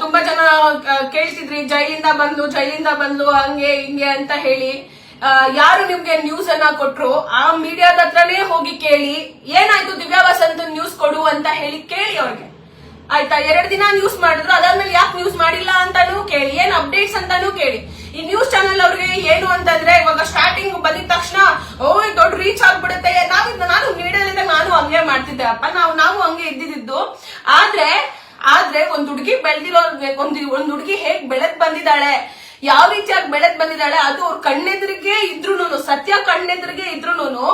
ತುಂಬಾ ಜನ ಕೇಳ್ತಿದ್ರಿ, ಜೈಲಿಂದ ಬಂದ್ಲು ಜೈಲಿಂದ ಬಂದ್ಲು ಹಂಗೆ ಹಿಂಗೆ ಅಂತ ಹೇಳಿ. ಯಾರು ನಿಮ್ಗೆ ನ್ಯೂಸ್ ಅನ್ನ ಕೊಟ್ರು? ಆ ಮೀಡಿಯಾದ ಹತ್ರನೇ ಹೋಗಿ ಕೇಳಿ, ಏನಾಯ್ತು ದಿವ್ಯಾ ವಸಂತ್ ನ್ಯೂಸ್ ಕೊಡು ಅಂತ ಹೇಳಿ ಕೇಳಿ ಅವ್ರಿಗೆ. ಆಯ್ತಾ? ಎರಡು ದಿನ ನ್ಯೂಸ್ ಮಾಡಿದ್ರು, ಅದಾದ್ಮೇಲೆ ಯಾಕೆ ನ್ಯೂಸ್ ಮಾಡಿಲ್ಲ ಅಂತಾನೂ ಕೇಳಿ, ಏನ್ ಅಪ್ಡೇಟ್ಸ್ ಅಂತಾನೂ ಕೇಳಿ. ಈ ನ್ಯೂಸ್ ಚಾನೆಲ್ ಅವ್ರಿಗೆ ಏನು ಅಂತಂದ್ರೆ, ಇವಾಗ ಸ್ಟಾರ್ಟಿಂಗ್ ಬಂದಿದ ತಕ್ಷಣ ಓ ದೊಡ್ಡ ರೀಚ್ ಆಗ್ಬಿಡುತ್ತೆ. ನಾವು ನಾನು ಮೀಡಿಯಾದಿಂದ ನಾನು ಹಂಗೆ ಮಾಡ್ತಿದ್ದೆ, ಅಪ್ಪ. ನಾವು ನಾವು ಹಂಗೆ ಇದ್ದಿದ್ದು. ಆದ್ರೆ ಆದ್ರೆ ಒಂದ್ ಹುಡುಗಿ ಬೆಳೆದಿರೋ ಒಂದ್ ಒಂದ್ ಹುಡುಗಿ ಹೇಗ್ ಬೆಳೆದ್ ಬಂದಿದ್ದಾಳೆ? ಯಾವ ರೀತಿಯಾಗಿ ಬೆಳೆದ್ ಬಂದಿದ್ದಾಳೆ? ಅದು ಅವ್ರ ಕಣ್ಣೆದ್ರಿಗೆ ಇದ್ರೂನು ಸತ್ಯ ಕಣ್ಣೆದ್ರಿಗೆ ಇದ್ರೂನು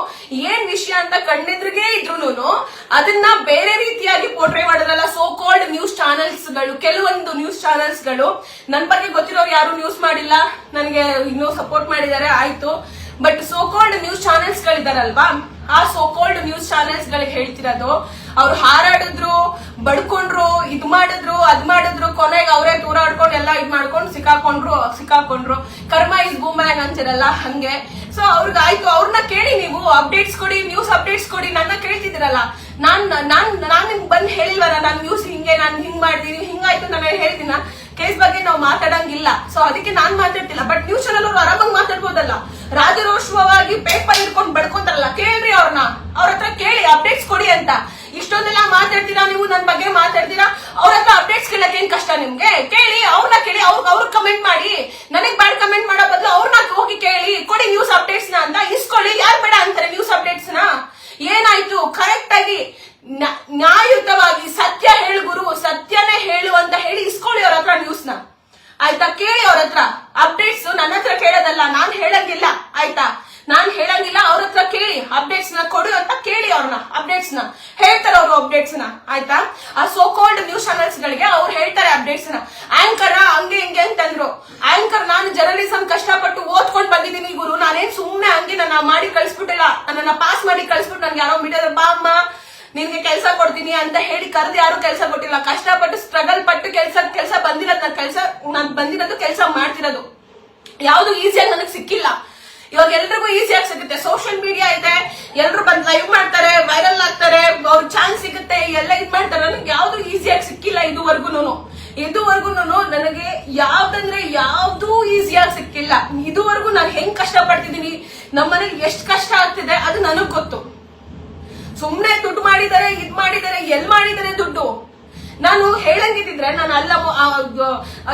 ಏನ್ ವಿಷಯ ಅಂತ ಕಣ್ಣೆದ್ರಿಗೆ ಇದ್ರೂನು ಅದನ್ನ ಬೇರೆ ರೀತಿಯಾಗಿ ಪೋರ್ಟ್ರೇ ಮಾಡಿದ್ರಲ್ಲ ಸೋ ಕಾಲ್ಡ್ ನ್ಯೂಸ್ ಚಾನೆಲ್ಸ್ಗಳು ಕೆಲವೊಂದು ನ್ಯೂಸ್ ಚಾನೆಲ್ಸ್ಗಳು ನನ್ ಬಗ್ಗೆ ಗೊತ್ತಿರೋರು ಯಾರು ನ್ಯೂಸ್ ಮಾಡಿಲ್ಲ. ನನಗೆ ಇನ್ನೂ ಸಪೋರ್ಟ್ ಮಾಡಿದ್ದಾರೆ, ಆಯ್ತು. But so called news channels ಗಳಿದಾರಲ್ವಾ? ಆ ಸೋ ಕಾಲ್ಡ್ ನ್ಯೂಸ್ ಚಾನೆಲ್ಸ್ ಗಳಿಗೆ ಹೇಳ್ತಿರೋದು, ಅವ್ರು ಹಾರಾಡಿದ್ರು, ಬಡ್ಕೊಂಡ್ರು, ಇದ್ ಮಾಡಿದ್ರು, ಅದ್ ಮಾಡಿದ್ರು, ಕೊನೆಗೆ ಅವರೇ ತೂರಾಡ್ಕೊಂಡು ಎಲ್ಲ ಇದ್ ಮಾಡ್ಕೊಂಡು ಸಿಕ್ಕಾಕೊಂಡ್ರು ಸಿಕ್ಕಾಕೊಂಡ್ರು. ಕರ್ಮ ಇಸ್ ಬೂಮ್ಯಾಂಗ್ ಅಂತಿರಲ್ಲ, ಹಂಗೆ. ಸೊ ಅವ್ರಿಗಾಯ್ತು ಅವ್ರನ್ನ ಕೇಳಿ ನೀವು ಅಪ್ಡೇಟ್ಸ್ ಕೊಡಿ ನ್ಯೂಸ್ ಅಪ್ಡೇಟ್ಸ್ ಕೊಡಿ, ನನ್ನ ಕೇಳ್ತಿದ್ರಲ್ಲ ನಾನ್ ನಾನ್ ನಾನ್ ನಿಮ್ಗೆ ಬಂದು ಹೇಳಿಲ್ವಲ್ಲ, ನಾನ್ ನ್ಯೂಸ್ ಹಿಂಗೆ, ನಾನ್ ಹಿಂಗ್ ಮಾಡ್ತೀನಿ, ಹಿಂಗಾಯ್ತು, ನಾನು ಹೇಳ್ತೀನ? ಕೇಸ್ ಬಗ್ಗೆ ನಾವು ಮಾತಾಡಂಗಿಲ್ಲ. ಸೊ ಅದಕ್ಕೆ ನಾನ್ ಮಾತಾಡ್ತಿಲ್ಲ. ಬಟ್ ನ್ಯೂಸ್ ಚಾನಲ್ ಅವ್ರು ಆರಾಮಾಗಿ ಮಾತಾಡ್ಬೋದಲ್ಲ? ರಾಜರೋಷವಾಗಿ ಪೇಪರ್ ಇಟ್ಕೊಂಡು ಬಡ್ಕೊಂತಾರಲ್ಲ, ಕೇಳ್ರಿ ಅವ್ರನ್ನ ಅವ್ರ ಹತ್ರ ಕೇಳಿ ಅಪ್ಡೇಟ್ಸ್ ಕೊಡಿ ಅಂತ. ಇಷ್ಟೊಂದೆಲ್ಲ ಮಾತಾಡ್ತೀರಾ ನೀವು? ನನ್ ಬಗ್ಗೆ ಮಾತಾಡ್ತೀರಾ? ಅವ್ರ ಹತ್ರ ಅಪ್ಡೇಟ್ಸ್ ಕೇಳಕ್ ಏನ್ ಕಷ್ಟ ನಿಮ್ಗೆ? ಕೇಳಿ ಅವ್ರನ್ನ ಕೇಳಿ, ಅವ್ರ ಅವ್ರ ಕಮೆಂಟ್ ಮಾಡಿ. ನನಗ್ ಬ್ಯಾಡ್ ಕಮೆಂಟ್ ಮಾಡೋ ಬದಲು ಅವ್ರನ್ನ ಹೋಗಿ ಕೇಳಿ. ಕೊಡಿ ನ್ಯೂಸ್ ಅಪ್ಡೇಟ್ಸ್ನ ಅಂತ ಇಸ್ಕೊಳ್ಳಿ. ಯಾರು ಬೇಡ ಅಂತಾರೆ ನ್ಯೂಸ್ ಅಪ್ಡೇಟ್ಸ್ನ? ಏನಾಯ್ತು? ಕರೆಕ್ಟ್ ಆಗಿ ನ್ಯಾ- ನ್ಯಾಯಯುತವಾಗಿ ಸತ್ಯ ಹೇಳು ಗುರು ಸತ್ಯನೇ ಹೇಳು ಅಂತ ಹೇಳಿ ಇಸ್ಕೊಳ್ಳಿ ಅವ್ರ ಹತ್ರ ನ್ಯೂಸ್ನ ಆಯ್ತಾ ಕೇಳಿ ಅವ್ರ ಹತ್ರ ಅಪ್ಡೇಟ್ಸ್ ನನ್ನ ಹತ್ರ ಕೇಳೋದಲ್ಲ ನಾನ್ ಹೇಳಂಗಿಲ್ಲ ಆಯ್ತಾ ನಾನ್ ಹೇಳಂಗಿಲ್ಲ ಅವ್ರ ಹತ್ರ ಕೇಳಿ ಅಪ್ಡೇಟ್ಸ್ನ ಕೊಡು ಅಂತ ಕೇಳಿ ಅವ್ರನ್ನ ಅಪ್ಡೇಟ್ಸ್ನ ಹೇಳ್ತಾರೆ ಅವರು ಅಪ್ಡೇಟ್ಸ್ನ ಆಯ್ತಾ ಆ ಸೋ ಕಾಲ್ಡ್ ನ್ಯೂಸ್ ಚಾನೆಲ್ಸ್ ಗಳಿಗೆ ಅವ್ರು ಹೇಳ್ತಾರೆ ಅಪ್ಡೇಟ್ಸ್ನ ಆಂಕರ್ ಹಂಗೆ ಹಿಂಗೆ ಅಂತಂದ್ರು. ಆಂಕರ್ ನಾನು ಜರ್ನಲಿಸಂ ಕಷ್ಟಪಟ್ಟು ಓದ್ಕೊಂಡು ಬಂದಿದ್ದೀನಿ ಗುರು. ನಾನೇನ್ ಸುಮ್ನೆ ಹಂಗೆ ನನ್ನ ಮಾಡಿ ಕಳ್ಸ್ಬಿಟ್ಟಿಲ್ಲ. ನನ್ನ ಪಾಸ್ ಮಾಡಿ ಕಳ್ಸ್ಬಿಟ್ಟು ನನ್ಗೆ ಯಾರೋ ಮೀಡಿಯಾದ ಬಾ ಅಮ್ಮ ನಿನ್ಗೆ ಕೆಲಸ ಕೊಡ್ತೀನಿ ಅಂತ ಹೇಳಿ ಕರೆದು ಯಾರು ಕೆಲಸ ಕೊಟ್ಟಿಲ್ಲ. ಕಷ್ಟಪಟ್ಟು ಸ್ಟ್ರಗಲ್ ಪಟ್ಟು ಕೆಲಸ ಕೆಲಸ ಬಂದಿರೋದು ನನ್ನ ಕೆಲಸ, ನಾನು ಬಂದಿರೋದು ಕೆಲಸ ಮಾಡ್ತಿರೋದು. ಯಾವ್ದು ಈಸಿಯಾಗಿ ನನಗೆ ಸಿಕ್ಕಿಲ್ಲ. ಇವಾಗ ಎಲ್ರಿಗೂ ಈಸಿಯಾಗಿ ಸಿಗುತ್ತೆ. ಸೋಷಿಯಲ್ ಮೀಡಿಯಾ ಇದೆ, ಎಲ್ರು ಬಂದ್ ಲೈವ್ ಮಾಡ್ತಾರೆ ವೈರಲ್ ಆಗ್ತಾರೆ, ಅವ್ರ ಚಾನ್ಸ್ ಸಿಗುತ್ತೆ, ಎಲ್ಲ ಇದ್ ಮಾಡ್ತಾರೆ. ನನಗೆ ಯಾವ್ದು ಈಸಿಯಾಗಿ ಸಿಕ್ಕಿಲ್ಲ ಇದುವರೆಗೂ ಇದುವರೆಗೂ ನನಗೆ ಯಾವ್ದಂದ್ರೆ ಯಾವ್ದು ಈಸಿಯಾಗಿ ಸಿಕ್ಕಿಲ್ಲ. ಇದುವರೆಗೂ ನಾನು ಹೆಂಗ್ ಕಷ್ಟ ಪಡ್ತಿದ್ದೀನಿ ನಮ್ಮನೇಲಿ ಎಷ್ಟು ಕಷ್ಟ ಆಗ್ತಿದೆ ಅದು ನನಗ್ ಗೊತ್ತು. ಸುಮ್ನೆ ದುಡ್ಡು ಮಾಡಿದ್ದಾರೆ ಇದ್ ಮಾಡಿದ್ದಾರೆ ಎಲ್ ಮಾಡಿದ್ದಾರೆ ದುಡ್ಡು? ನಾನು ಹೇಳಂಗಿದ್ರೆ ನಾನು ಅಲ್ಲ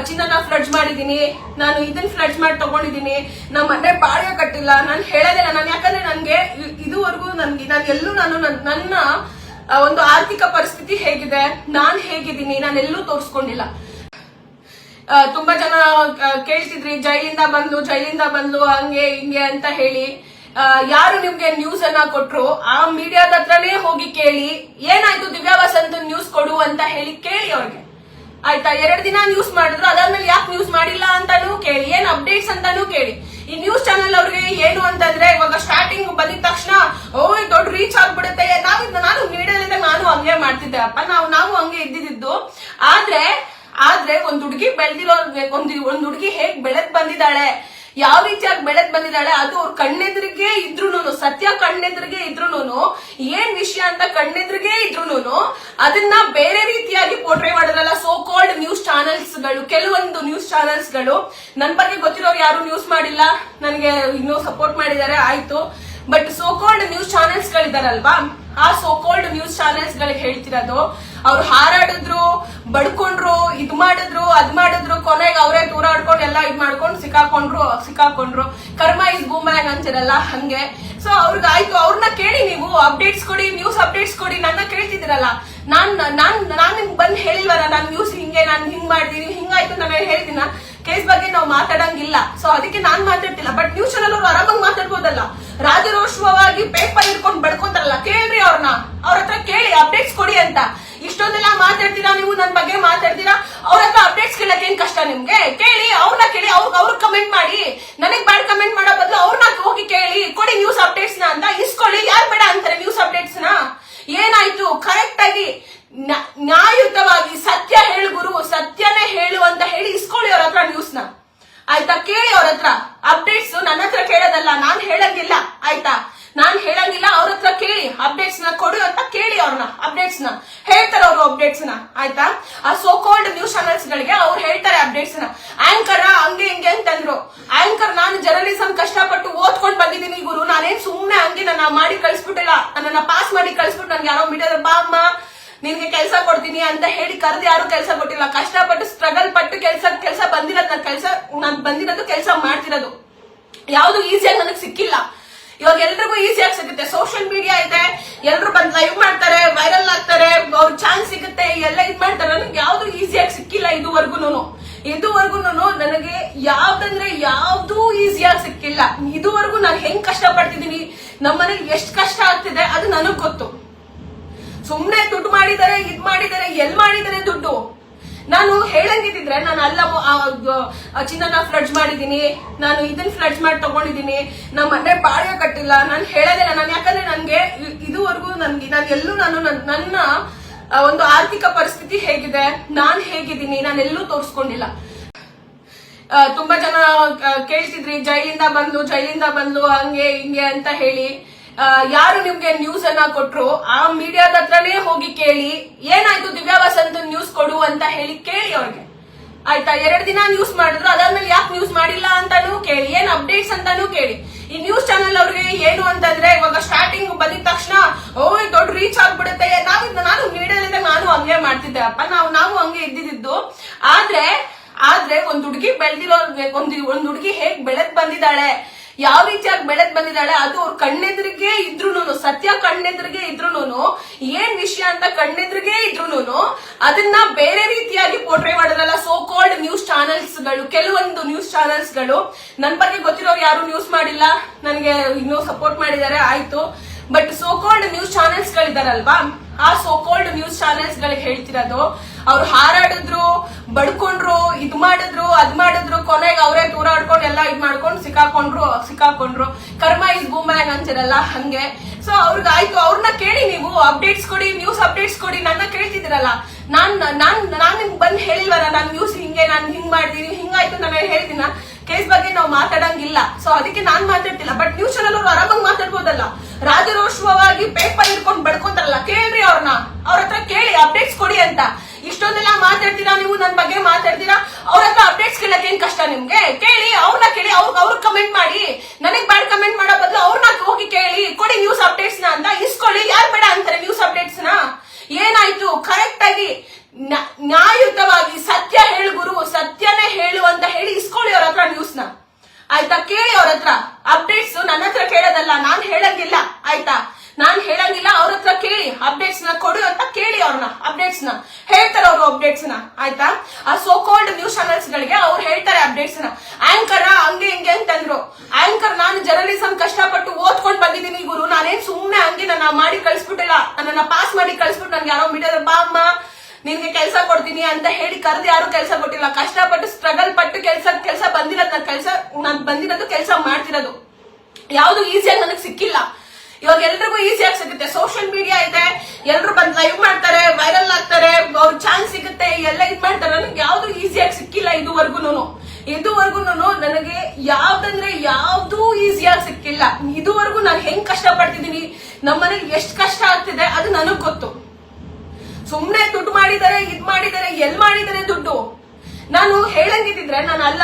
ಚಿನ್ನನ ಫ್ಲಡ್ಜ್ ಮಾಡಿದೀನಿ ನಾನು ಇದನ್ನ ಫ್ಲಡ್ಜ್ ಮಾಡಿ ತಗೊಂಡಿದೀನಿ ನಮ್ಮ ಮನೆ ಕಟ್ಟಿಲ್ಲ. ನಾನು ಹೇಳೋದಿಲ್ಲ ನಾನು ಯಾಕಂದ್ರೆ ನನ್ಗೆ ಇದುವರೆಗೂ ನನ್ಗೆ, ನಾನು ಎಲ್ಲೂ ನಾನು ನನ್- ನನ್ನ ಒಂದು ಆರ್ಥಿಕ ಪರಿಸ್ಥಿತಿ ಹೇಗಿದೆ? ನಾನ್ ಹೇಗಿದ್ದೀನಿ? ನಾನು ಎಲ್ಲೂ ತೋರಿಸ್ಕೊಂಡಿಲ್ಲ. ತುಂಬಾ ಜನ ಕೇಳ್ತಿದ್ರಿ, ಜೈಲಿಂದ ಬಂದ್ಲು ಜೈಲಿಂದ ಬಂದ್ಲು, ಹಂಗೆ, ಹಿಂಗೆ ಅಂತ ಹೇಳಿ. ಯಾರು ನಿಮ್ಗೆ ನ್ಯೂಸ್ ಅನ್ನ ಕೊಟ್ರು, ಆ ಮೀಡಿಯಾದ ಹತ್ರನೇ ಹೋಗಿ ಕೇಳಿ, ಏನಾಯ್ತು ದಿವ್ಯಾ ವಸಂತ್ ನ್ಯೂಸ್ ಕೊಡು ಅಂತ ಹೇಳಿ ಕೇಳಿ ಅವ್ರಿಗೆ. ಆಯ್ತಾ? ಎರಡು ದಿನ ನ್ಯೂಸ್ ಮಾಡಿದ್ರು, ಅದಾದ್ಮೇಲೆ ಯಾಕೆ ನ್ಯೂಸ್ ಮಾಡಿಲ್ಲ ಅಂತಾನೂ ಕೇಳಿ, ಏನ್ ಅಪ್ಡೇಟ್ಸ್ ಅಂತಾನೂ ಕೇಳಿ. ಈ ನ್ಯೂಸ್ ಚಾನೆಲ್ ಅವ್ರಿಗೆ ಏನು ಅಂತಂದ್ರೆ, ಇವಾಗ ಸ್ಟಾರ್ಟಿಂಗ್ ಬಂದಿದ ತಕ್ಷಣ ಓ ದೊಡ್ಡ ರೀಚ್ ಆಗ್ಬಿಡುತ್ತೆ. ನಾವು ನಾನು ಮೀಡಿಯಾದ ನಾನು ಹಂಗೆ ಮಾಡ್ತಿದ್ದೆ, ಅಪ್ಪ. ನಾವು ನಾವು ಹಂಗೆ ಇದ್ದಿದ್ದು. ಆದ್ರೆ ಆದ್ರೆ ಒಂದ್ ಹುಡುಗಿ ಬೆಳೆದಿರೋ ಒಂದ್ ಒಂದ್ ಹುಡುಗಿ ಹೇಗ್ ಬೆಳೆದ್ ಬಂದಿದ್ದಾಳೆ? ಯಾವ ರೀತಿಯಾಗಿ ಬೆಳೆದ್ ಬಂದಿದ್ದಾಳೆ, ಅದು ಅವ್ರ ಕಣ್ಣೆದ್ರಿಗೆ ಇದ್ರೂನು ಸತ್ಯ ಕಣ್ಣೆದ್ರಿಗೆ ಇದ್ರೂನು ಏನ್ ವಿಷಯ ಅಂತ ಕಣ್ಣೆದ್ರಿಗೆ ಇದ್ರೂನು ಅದನ್ನ ಬೇರೆ ರೀತಿಯಾಗಿ ಪೋರ್ಟ್ರೇ ಮಾಡಿದ್ರಲ್ಲ ಸೋ ಕಾಲ್ಡ್ ನ್ಯೂಸ್ ಚಾನೆಲ್ಸ್ಗಳು ಕೆಲವೊಂದು ನ್ಯೂಸ್ ಚಾನೆಲ್ಸ್ಗಳು ನನ್ ಬಗ್ಗೆ ಗೊತ್ತಿರೋರು ಯಾರು ನ್ಯೂಸ್ ಮಾಡಿಲ್ಲ, ನನಗೆ ಇನ್ನೂ ಸಪೋರ್ಟ್ ಮಾಡಿದ್ದಾರೆ, ಆಯ್ತು. But so called news channels ಗಳಿದಾರಲ್ವಾ ಆ ಸೋ ಕಾಲ್ಡ್ ನ್ಯೂಸ್ ಚಾನೆಲ್ಸ್ ಗಳಿಗೆ ಹೇಳ್ತಿರೋದು ಅವ್ರು ಹಾರಾಡಿದ್ರು, ಬಡ್ಕೊಂಡ್ರು, ಇದ್ ಮಾಡಿದ್ರು, ಅದ್ ಮಾಡಿದ್ರು, ಕೊನೆಗೆ ಅವರೇ ತೂರಾಡ್ಕೊಂಡು ಎಲ್ಲ ಇದ್ ಮಾಡ್ಕೊಂಡು ಸಿಕ್ಕಾಕೊಂಡ್ರು ಸಿಕ್ಕಾಕೊಂಡ್ರು. ಕರ್ಮ ಇಸ್ ಬೂಮ್ಯಾಂಗ್ ಅಂತಿರಲ್ಲ, ಹಂಗೆ. ಸೊ ಅವ್ರಿಗೆ ಆಯ್ತು ಅವ್ರನ್ನ ಕೇಳಿ ನೀವು ಅಪ್ಡೇಟ್ಸ್ ಕೊಡಿ ನ್ಯೂಸ್ ಅಪ್ಡೇಟ್ಸ್ ಕೊಡಿ, ನನ್ನ ಕೇಳ್ತಿದ್ದೀರಲ್ಲ. ನಾನ್ ನಾನ್ ನಾನ್ ನಿಮ್ಗೆ ಬಂದು ಹೇಳಿಲ್ವಲ್ಲ, ನಾನ್ ನ್ಯೂಸ್ ಹಿಂಗೆ, ನಾನ್ ಹಿಂಗ್ ಮಾಡ್ತೀನಿ, ಹಿಂಗಾಯ್ತು ನಾನು ಹೇಳ್ತೀನ? ಕೇಸ್ ಬಗ್ಗೆ ನಾವು ಮಾತಾಡಂಗಿಲ್ಲ. ಸೊ ಅದಕ್ಕೆ ನಾನ್ ಮಾತಾಡ್ತಿಲ್ಲ. ಬಟ್ ನ್ಯೂಸ್ ಚಾನಲ್ ಅವ್ರು ಆರಾಮಾಗಿ ಮಾತಾಡ್ಬೋದಲ್ಲ. ರಾಜರೋಷವಾಗಿ ಪೇಪರ್ ಇಟ್ಕೊಂಡು ಬಡ್ಕೊಂತಾರಲ್ಲ, ಕೇಳ್ರಿ ಅವ್ರನ್ನ ಅವ್ರ ಹತ್ರ ಕೇಳಿ ಅಪ್ಡೇಟ್ಸ್ ಕೊಡಿ ಅಂತ. ಇಷ್ಟೊಂದೆಲ್ಲ ಮಾತಾಡ್ತೀರಾ ನೀವು? ನನ್ನ ಬಗ್ಗೆ ಮಾತಾಡ್ತೀರಾ? ಅವ್ರ ಹತ್ರ ಅಪ್ಡೇಟ್ಸ್ ಕೇಳಕ್ ಏನ್ ಕಷ್ಟ ನಿಮ್ಗೆ? ಕೇಳಿ, ಅವ್ರನ್ನ ಕೇಳಿ ಅವ್ರಿಗೆ ಅವ್ರಿಗೆ ಕಮೆಂಟ್ ಮಾಡಿ. ನನಗ್ ಬ್ಯಾಡ್ ಕಮೆಂಟ್ ಮಾಡೋ ಬದಲು ಅವ್ರನ್ನ ಹೋಗಿ ಕೇಳಿ, ಕೊಡಿ ನ್ಯೂಸ್ ಅಪ್ಡೇಟ್ಸ್ನ ಅಂತ ಇಸ್ಕೊಳ್ಳಿ. ಯಾರು ಬೇಡ ಅಂತಾರೆ ನ್ಯೂಸ್ ಅಪ್ಡೇಟ್ಸ್ನ? ಏನಾಯ್ತು? ಕರೆಕ್ಟ್ ಆಗಿ ನ್ಯಾ- ನ್ಯಾಯಯುತವಾಗಿ ಸತ್ಯ ಹೇಳು ಗುರು, ಸತ್ಯನೇ ಹೇಳು ಅಂತ ಹೇಳಿ ಇಸ್ಕೊಳ್ಳಿ ಅವ್ರ ಹತ್ರ ನ್ಯೂಸ್ನ. ಆಯ್ತಾ? ಕೇಳಿ ಅವ್ರ ಹತ್ರ. ಅಪ್ಡೇಟ್ಸ್ ನನ್ನ ಹತ್ರ ಕೇಳೋದಲ್ಲ, ನಾನು ಹೇಳಂಗಿಲ್ಲ. ಆಯ್ತಾ? ನಾನ್ ಹೇಳಂಗಿಲ್ಲ, ಅವ್ರ ಹತ್ರ ಕೇಳಿ ಅಪ್ಡೇಟ್ಸ್ನ ಕೊಡು ಅಂತ ಕೇಳಿ ಅವ್ರನ್ನ ಅಪ್ಡೇಟ್ಸ್ನ. ಹೇಳ್ತಾರೆ ಅವರು ಅಪ್ಡೇಟ್ಸ್ನ, ಆಯ್ತಾ? ಆ ಸೋ ಕಾಲ್ಡ್ ನ್ಯೂಸ್ ಚಾನೆಲ್ಸ್ ಗಳಿಗೆ ಅವ್ರು ಹೇಳ್ತಾರೆ ಅಪ್ಡೇಟ್ಸ್ನ. ಆಂಕರ್ ಹಂಗೆ ಹಿಂಗೆ ಅಂತಂದ್ರು ಆಂಕರ್ ನಾನು ಜರ್ನಲಿಸಂ ಕಷ್ಟಪಟ್ಟು ಓದ್ಕೊಂಡ್ ಬಂದಿದ್ದೀನಿ ಗುರು. ನಾನೇನ್ ಸುಮ್ನೆ ಹಂಗೆ ನನ್ನ ಮಾಡಿ ಕಳ್ಸ್ಬಿಟ್ಟಿಲ್ಲ. ನನ್ನ ಪಾಸ್ ಮಾಡಿ ಕಳ್ಸ್ಬಿಟ್ಟು ನನ್ಗೆ ಯಾರೋ ಮೀಡಿಯಾದ ಬಾ ಅಮ್ಮ, ನಿನ್ಗೆ ಕೆಲಸ ಕೊಡ್ತೀನಿ ಅಂತ ಹೇಳಿ ಕರೆದು ಯಾರು ಕೆಲಸ ಕೊಟ್ಟಿಲ್ಲ. ಕಷ್ಟಪಟ್ಟು ಸ್ಟ್ರಗಲ್ ಪಟ್ಟು ಕೆಲಸ ಕೆಲಸ ಬಂದಿರೋದು ನನ್ನ ಕೆಲಸ, ನಾನು ಬಂದಿರೋದು ಕೆಲಸ ಮಾಡ್ತಿರೋದು. ಯಾವುದು ಈಸಿಯಾಗಿ ನನಗೆ ಸಿಕ್ಕಿಲ್ಲ. ಇವಾಗ ಎಲ್ರಿಗೂ ಈಸಿಯಾಗಿ ಸಿಗುತ್ತೆ ಸೋಷಿಯಲ್ ಮೀಡಿಯಾ ಇದೆ, ಎಲ್ರು ಬಂದ್ ಲೈವ್ ಮಾಡ್ತಾರೆ ವೈರಲ್ ಆಗ್ತಾರೆ, ಅವ್ರ ಚಾನ್ಸ್ ಸಿಗುತ್ತೆ, ಎಲ್ಲ ಇದ್ ಮಾಡ್ತಾರೆ. ನನಗೆ ಯಾವ್ದು ಈಸಿಯಾಗಿ ಸಿಕ್ಕಿಲ್ಲ ಇದುವರೆಗೂ ಇದುವರೆಗೂ ನನಗೆ ಯಾವ್ದಂದ್ರೆ ಯಾವ್ದು ಈಸಿಯಾಗಿ ಸಿಕ್ಕಿಲ್ಲ. ಇದುವರೆಗೂ ನಾನು ಹೆಂಗ್ ಕಷ್ಟ ಪಡ್ತಿದ್ದೀನಿ ನಮ್ಮನೇಲಿ ಎಷ್ಟು ಕಷ್ಟ ಆಗ್ತಿದೆ ಅದು ನನಗ್ ಗೊತ್ತು. ಸುಮ್ನೆ ದುಡ್ಡು ಮಾಡಿದ್ದಾರೆ ಇದ್ ಮಾಡಿದ್ದಾರೆ ಎಲ್ ಮಾಡಿದ್ದಾರೆ ದುಡ್ಡು? ನಾನು ಹೇಳಂಗಿದ್ರೆ ನಾನು ಅಲ್ಲ ಚಿನ್ನನ ಫ್ಲಡ್ಜ್ ಮಾಡಿದೀನಿ ನಾನು ಇದನ್ನ ಫ್ಲಡ್ಜ್ ಮಾಡಿ ತಗೊಂಡಿದೀನಿ ನಮ್ಮ ಮನೆ ಬಾಡಿಗೆ ಕಟ್ಟಿಲ್ಲ. ನಾನು ಹೇಳೋದಿಲ್ಲ ನಾನು ಯಾಕಂದ್ರೆ ನನ್ಗೆ ಇದುವರೆಗೂ ನನ್ಗೆ ನಾನು ಎಲ್ಲೂ ನಾನು ನನ್- ನನ್ನ ಒಂದು ಆರ್ಥಿಕ ಪರಿಸ್ಥಿತಿ ಹೇಗಿದೆ? ನಾನ್ ಹೇಗಿದ್ದೀನಿ? ನಾನು ಎಲ್ಲೂ ತೋರಿಸ್ಕೊಂಡಿಲ್ಲ. ತುಂಬಾ ಜನ ಕೇಳ್ತಿದ್ರಿ, ಜೈಲಿಂದ ಬಂದ್ಲು ಜೈಲಿಂದ ಬಂದ್ಲು, ಹಂಗೆ ಹಿಂಗೆ ಅಂತ ಹೇಳಿ. ಯಾರು ನಿಮ್ಗೆ ನ್ಯೂಸ್ ಅನ್ನ ಕೊಟ್ರು? ಆ ಮೀಡಿಯಾದ ಹತ್ರನೇ ಹೋಗಿ ಕೇಳಿ. ಏನಾಯ್ತು ದಿವ್ಯಾ ವಸಂತ್ ಅಂತ ಹೇಳಿ ಕೇಳಿ ಅವ್ರಿಗೆ. ಆಯ್ತಾ, ಎರಡು ದಿನ ನ್ಯೂಸ್ ಮಾಡಿದ್ರು, ಅದಾದ್ಮೇಲೆ ಯಾಕೆ ನ್ಯೂಸ್ ಮಾಡಿಲ್ಲ ಅಂತಾನೂ ಕೇಳಿ, ಏನ್ ಅಪ್ಡೇಟ್ಸ್ ಅಂತಾನೂ ಕೇಳಿ. ಈ ನ್ಯೂಸ್ ಚಾನೆಲ್ ಅವ್ರಿಗೆ ಏನು ಅಂತಂದ್ರೆ, ಇವಾಗ ಸ್ಟಾರ್ಟಿಂಗ್ ಬಂದಿದ ತಕ್ಷಣ ಓ ದೊಡ್ಡ ರೀಚ್ ಆಗ್ಬಿಡುತ್ತೆ, ನಾವು ನಾನು ಮೀಡಿಯಾದಿಂದ ನಾನು ಹಂಗೆ ಮಾಡ್ತಿದ್ದೆ, ಅಪ್ಪ, ನಾವು ನಾವು ಹಂಗೆ ಇದ್ದಿದ್ದು. ಆದ್ರೆ ಆದ್ರೆ ಒಂದ್ ಹುಡುಗಿ ಬೆಳೆದಿರೋ, ಒಂದ್ ಒಂದ್ ಹುಡುಗಿ ಹೇಗ್ ಬೆಳೆದ್ ಬಂದಿದ್ದಾಳೆ? ಯಾವ ರೀತಿಯಾಗಿ ಬೆಳೆದ್ ಬಂದಿದ್ದಾಳೆ, ಅದು ಅವ್ರ ಕಣ್ಣೆದ್ರಿಗೆ ಇದ್ರೂನು ಸತ್ಯ ಕಣ್ಣೆದ್ರಿಗೆ ಇದ್ರೂನು ಏನ್ ವಿಷಯ ಅಂತ ಕಣ್ಣೆದ್ರಿಗೆ ಇದ್ರೂನು ಅದನ್ನ ಬೇರೆ ರೀತಿಯಾಗಿ ಪೋರ್ಟ್ರೇ ಮಾಡೋದ್ರಲ್ಲ ಸೋ ಕಾಲ್ಡ್ ನ್ಯೂಸ್ ಚಾನೆಲ್ಸ್ಗಳು ಕೆಲವೊಂದು ನ್ಯೂಸ್ ಚಾನೆಲ್ಸ್ಗಳು ನನ್ ಬಗ್ಗೆ ಗೊತ್ತಿರೋರು ಯಾರು ನ್ಯೂಸ್ ಮಾಡಿಲ್ಲ, ನನಗೆ ಇನ್ನೂ ಸಪೋರ್ಟ್ ಮಾಡಿದ್ದಾರೆ, ಆಯ್ತು. But so called news channels ಗಳಿದಾರಲ್ವಾ ಆ ಸೋ ಕಾಲ್ಡ್ ನ್ಯೂಸ್ ಚಾನೆಲ್ಸ್ ಗಳಿಗೆ ಹೇಳ್ತಿರೋದು ಅವ್ರು ಹಾರಾಡಿದ್ರು, ಬಡ್ಕೊಂಡ್ರು, ಇದ್ ಮಾಡಿದ್ರು, ಅದ್ ಮಾಡಿದ್ರು, ಕೊನೆಗೆ ಅವರೇ ದೂರ ಆಡ್ಕೊಂಡು ಎಲ್ಲ ಇದ್ ಮಾಡ್ಕೊಂಡು ಸಿಕ್ಕಾಕೊಂಡ್ರು ಸಿಕ್ಕಾಕೊಂಡ್ರು. ಕರ್ಮ ಇಸ್ ಬೂಮ್ಯಾಂಗ್ ಅಂತಿರಲ್ಲ, ಹಂಗೆ. ಸೊ ಅವ್ರಿಗೆ ಆಯ್ತು ಅವ್ರನ್ನ ಕೇಳಿ ನೀವು ಅಪ್ಡೇಟ್ಸ್ ಕೊಡಿ ನ್ಯೂಸ್ ಅಪ್ಡೇಟ್ಸ್ ಕೊಡಿ, ನನ್ನ ಕೇಳ್ತಿದ್ದೀರಲ್ಲ. ನಾನ್ ನಾನ್ ನಾನ್ ನಿಮ್ಗೆ ಬಂದ್ ಹೇಳಿಲ್ವಲ್ಲ, ನಾನ್ ನ್ಯೂಸ್ ಹಿಂಗೆ, ನಾನ್ ಹಿಂಗ್ ಮಾಡಿದೀನಿ ಹಿಂಗಾಯ್ತು ನಾನು ಹೇಳ್ತೀನ? ಕೇಸ್ ಬಗ್ಗೆ ನಾವು ಮಾತಾಡಂಗಿಲ್ಲ. ಸೊ ಅದಕ್ಕೆ ನಾನ್ ಮಾತಾಡ್ತಿಲ್ಲ. ಬಟ್ ನ್ಯೂಸ್ ಚಾನಲ್ ಅವ್ರು ಆರಾಮಾಗಿ ಮಾತಾಡ್ಬೋದಲ್ಲ. ರಾಜರೋಷವಾಗಿ ಪೇಪರ್ ಇಟ್ಕೊಂಡು ಬಡ್ಕೊಂತಾರಲ್ಲ, ಕೇಳ್ರಿ ಅವ್ರನ್ನ ಅವ್ರ ಹತ್ರ ಕೇಳಿ, ಅಪ್ಡೇಟ್ಸ್ ಕೊಡಿ ಅಂತ. ಇಷ್ಟೊಂದೆಲ್ಲ ಮಾತಾಡ್ತೀರಾ ನೀವು? ನನ್ ಬಗ್ಗೆ ಮಾತಾಡ್ತೀರಾ? ಅವ್ರ ಹತ್ರ ಅಪ್ಡೇಟ್ಸ್ ಕೇಳಕ್ಕೆ ಏನ್ ಕಷ್ಟ ನಿಮ್ಗೆ? ಕೇಳಿ, ಅವ್ರನ್ನ ಕೇಳಿ, ಅವ್ರ ಅವ್ರ ಕಮೆಂಟ್ ಮಾಡಿ. ನನಗ್ ಬ್ಯಾಡ್ ಕಮೆಂಟ್ ಮಾಡೋ ಬದಲು ಅವ್ರನ್ನ ಹೋಗಿ ಕೇಳಿ. ಕೊಡಿ ನ್ಯೂಸ್ ಅಪ್ಡೇಟ್ಸ್ನ ಅಂತ ಇಸ್ಕೊಳ್ಳಿ. ಯಾರು ಬೇಡ ಅಂತಾರೆ ನ್ಯೂಸ್ ಅಪ್ಡೇಟ್ಸ್ನ? ಏನಾಯ್ತು? ಕರೆಕ್ಟ್ ಆಗಿ ನ್ಯಾ- ನ್ಯಾಯಯುತವಾಗಿ ಸತ್ಯ ಹೇಳು ಗುರು, ಸತ್ಯನೇ ಹೇಳು ಅಂತ ಹೇಳಿ ಇಸ್ಕೊಳ್ಳಿ ಅವ್ರ ಹತ್ರ ನ್ಯೂಸ್ನ. ಆಯ್ತಾ? ಕೇಳಿ ಅವ್ರ ಹತ್ರ. ಅಪ್ಡೇಟ್ಸ್ ನನ್ನ ಹತ್ರ ಕೇಳೋದಲ್ಲ, ನಾನ್ ಹೇಳಂಗಿಲ್ಲ. ಆಯ್ತಾ? ನಾನ್ ಹೇಳಂಗಿಲ್ಲ, ಅವ್ರ ಹತ್ರ ಕೇಳಿ ಅಪ್ಡೇಟ್ಸ್ನ ಕೊಡು ಅಂತ ಕೇಳಿ ಅವ್ರನ್ನ ಅಪ್ಡೇಟ್ಸ್ನ. ಹೇಳ್ತಾರೆ ಅವರು ಅಪ್ಡೇಟ್ಸ್ನ, ಆಯ್ತಾ? ಆ ಸೋ ಕಾಲ್ಡ್ ನ್ಯೂಸ್ ಚಾನೆಲ್ಸ್ ಗಳಿಗೆ ಅವ್ರು ಹೇಳ್ತಾರೆ ಅಪ್ಡೇಟ್ಸ್ನ. ಆಂಕರ್ ಹಂಗೆ ಹಿಂಗೆ ಅಂತಂದ್ರು. ಆಂಕರ್ ನಾನು ಜರ್ನಲಿಸಂ ಕಷ್ಟಪಟ್ಟು ಓದ್ಕೊಂಡು ಬಂದಿದ್ದೀನಿ ಗುರು. ನಾನೇನ್ ಸುಮ್ನೆ ಹಂಗೆ ನನ್ನ ಮಾಡಿ ಕಳ್ಸ್ಬಿಟ್ಟಿಲ್ಲ. ನನ್ನ ಪಾಸ್ ಮಾಡಿ ಕಳ್ಸ್ಬಿಟ್ಟು ನನ್ಗೆ ಯಾರೋ ಮೀಡಿಯಾದ ಬಾ ಅಮ್ಮ, ನಿನ್ಗೆ ಕೆಲಸ ಕೊಡ್ತೀನಿ ಅಂತ ಹೇಳಿ ಕರೆದು ಯಾರು ಕೆಲಸ ಕೊಟ್ಟಿಲ್ಲ. ಕಷ್ಟಪಟ್ಟು ಸ್ಟ್ರಗಲ್ ಪಟ್ಟು ಕೆಲಸ ಕೆಲಸ ಬಂದಿರೋದು ನನ್ನ ಕೆಲಸ, ನಾನು ಬಂದಿರೋದು ಕೆಲಸ ಮಾಡ್ತಿರೋದು. ಯಾವ್ದು ಈಸಿಯಾಗಿ ನನಗೆ ಸಿಕ್ಕಿಲ್ಲ. ಇವಾಗ ಎಲ್ರಿಗೂ ಈಸಿಯಾಗಿ ಸಿಗುತ್ತೆ. ಸೋಷಿಯಲ್ ಮೀಡಿಯಾ ಇದೆ. ಎಲ್ರು ಬಂದ್ ಲೈವ್ ಮಾಡ್ತಾರೆ ವೈರಲ್ ಆಗ್ತಾರೆ, ಅವ್ರ ಚಾನ್ಸ್ ಸಿಗುತ್ತೆ. ಎಲ್ಲ ಇದ್ ಮಾಡ್ತಾರೆ. ನನಗೆ ಯಾವ್ದು ಈಸಿಯಾಗಿ ಸಿಕ್ಕಿಲ್ಲ ಇದುವರೆಗೂ ಇದುವರೆಗೂ ನನಗೆ ಯಾವ್ದಂದ್ರೆ ಯಾವ್ದು ಈಸಿಯಾಗಿ ಸಿಕ್ಕಿಲ್ಲ. ಇದುವರೆಗೂ ನಾನು ಹೆಂಗ್ ಕಷ್ಟ ಪಡ್ತಿದ್ದೀನಿ ನಮ್ಮನೇಲಿ ಎಷ್ಟು ಕಷ್ಟ ಆಗ್ತಿದೆ ಅದು ನನಗ್ ಗೊತ್ತು. ಸುಮ್ನೆ ದುಡ್ಡು ಮಾಡಿದ್ದಾರೆ ಇದ್ ಮಾಡಿದ್ದಾರೆ ಎಲ್ ಮಾಡಿದ್ದಾರೆ ದುಡ್ಡು? ನಾನು ಹೇಳಂಗಿದ್ರೆ ನಾನು ಅಲ್ಲ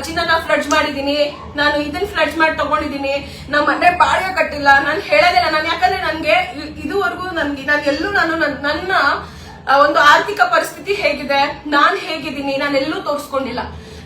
ಚಿನ್ನನ ಫ್ಲಡ್ಜ್ ಮಾಡಿದೀನಿ ನಾನು ಇದನ್ನ ಫ್ಲಡ್ಜ್ ಮಾಡಿ ತಗೊಂಡಿದೀನಿ ನಮ್ಮ ಮನೆ ಬಾಳ್ಯ ಕಟ್ಟಿಲ್ಲ. ನಾನು ಹೇಳೋದಿಲ್ಲ ನಾನು ಯಾಕಂದ್ರೆ ನನ್ಗೆ ಇದುವರೆಗೂ ನನ್ಗೆ, ನಾನು ಎಲ್ಲೂ ನನ್- ನನ್ನ ಒಂದು ಆರ್ಥಿಕ ಪರಿಸ್ಥಿತಿ ಹೇಗಿದೆ? ನಾನ್ ಹೇಗಿದ್ದೀನಿ? ನಾನು ಎಲ್ಲೂ ತೋರಿಸ್ಕೊಂಡಿಲ್ಲ.